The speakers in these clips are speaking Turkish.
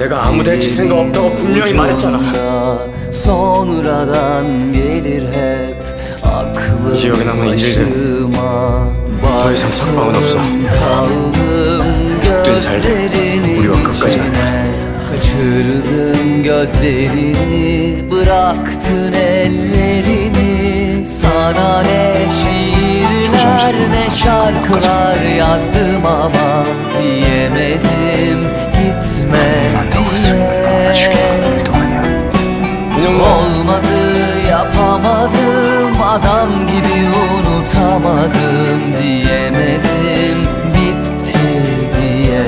내가 아무 대칠 생각 없다고 분명히 말했잖아. sonradan gelir hep 여기 남은 일들은 başıma 더 이상 석방은 없어. 죽든 살든 우리와 끝까지 içine. Kaçırdın gözlerini Bıraktın ellerimi Sana ne şiirler ne şarkılar yazdım ama Adam gibi unutamadım Diyemedim bitti diye.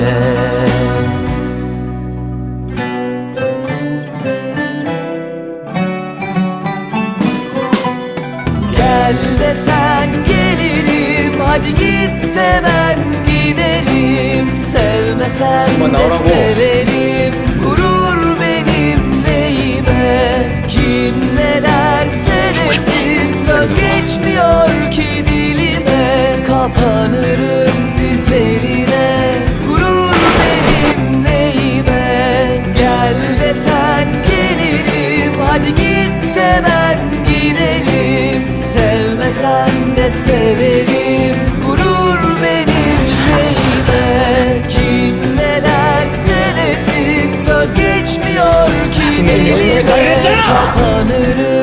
Gel desen gelirim Hadi git de ben giderim Sevmesen de Avrago. Geçmiyor ki dilime Kapanırım dizlerine. Gurur benim neyime? Gel desen gelirim Hadi git de ben gidelim. Sevmesen de severim Gurur benim neyime? Kim ne derse desin Söz geçmiyor ki dilime. Kapanırım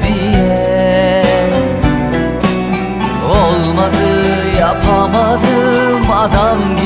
adam